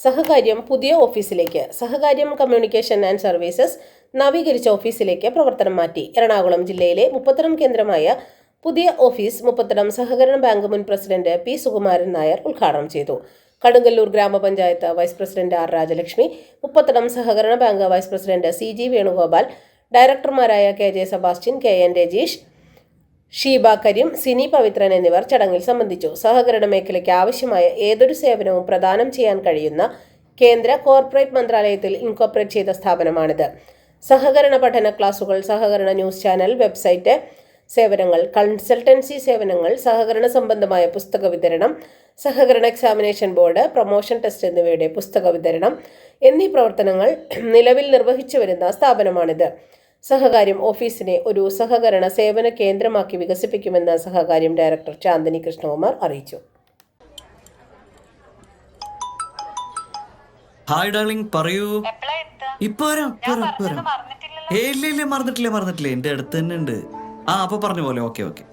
സഹകാര്യം പുതിയ ഓഫീസിലേക്ക് സഹകാര്യം communication and services നവീകരിച്ച ഓഫീസിലേക്ക് പ്രവർത്തനം മാറ്റി. എറണാകുളം ജില്ലയിലെ മുപ്പത്തരം കേന്ദ്രമായ പുതിയ ഓഫീസ് മുപ്പത്തരം സഹകരണ ബാങ്ക് മുൻ പ്രസിഡന്റ് പി സുകുമാരൻ നായർ ഉദ്ഘാടനം ചെയ്തു. കടുങ്കല്ലൂർ ഗ്രാമപഞ്ചായത്ത് vice president R Rajalakshmi Muppathadam സഹകരണ bank vice president C G Venugopal ഡയറക്ടർമാരായ K J Sebastian K N Rajeesh Sheeba Sini Pavithran എന്നിവർ ചടങ്ങിൽ സംബന്ധിച്ചു. സഹകരണ മേഖലയ്ക്ക് ആവശ്യമായ ഏതൊരു സേവനവും പ്രദാനം ചെയ്യാൻ കഴിയുന്ന കേന്ദ്ര കോർപ്പറേറ്റ് മന്ത്രാലയത്തിൽ ഇൻകോർപ്പറേറ്റ് ചെയ്ത സ്ഥാപനമാണിത്. സഹകരണ പഠന ക്ലാസുകൾ സഹകരണ ന്യൂസ് ചാനൽ വെബ്സൈറ്റ് സേവനങ്ങൾ കൺസൾട്ടൻസി സേവനങ്ങൾ സഹകരണ സംബന്ധമായ പുസ്തക വിതരണം സഹകരണ എക്സാമിനേഷൻ ബോർഡ് പ്രൊമോഷൻ ടെസ്റ്റ് എന്നിവയുടെ പുസ്തക വിതരണം എന്നീ പ്രവർത്തനങ്ങൾ നിലവിൽ നിർവഹിച്ചു വരുന്ന സ്ഥാപനമാണിത്. സഹകാര്യം ഓഫീസിനെ ഒരു സഹകരണ സേവന കേന്ദ്രമാക്കി വികസിപ്പിക്കുമെന്ന് സഹകാര്യം ഡയറക്ടർ ചാന്ദിനി കൃഷ്ണകുമാർ അറിയിച്ചു. ഹായ് ഡാർലിംഗ് പറയൂ. ഇപ്പൊ വരാം. ഏയ് ഇല്ല ഇല്ല മറന്നിട്ടില്ല മറന്നിട്ടില്ല. എന്റെ അടുത്ത് തന്നെ ഉണ്ട്. ആ അപ്പൊ പറഞ്ഞ പോലെ. Okay okay.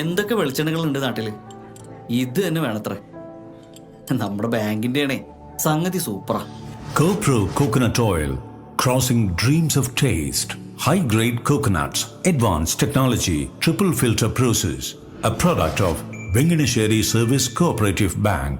എന്തൊക്കെ വെളിച്ചെണ്ണകൾ ഉണ്ട് നാട്ടിൽ? ഇത് തന്നെ വേണത്രേ. നമ്മുടെ ബാങ്കിന്റെ ആണേ സംഗതി സൂപ്പറാ. CoPro coconut Oil, crossing dreams of taste. High grade coconuts, advanced technology, triple filter process. A product of Venganesheri Service Cooperative Bank.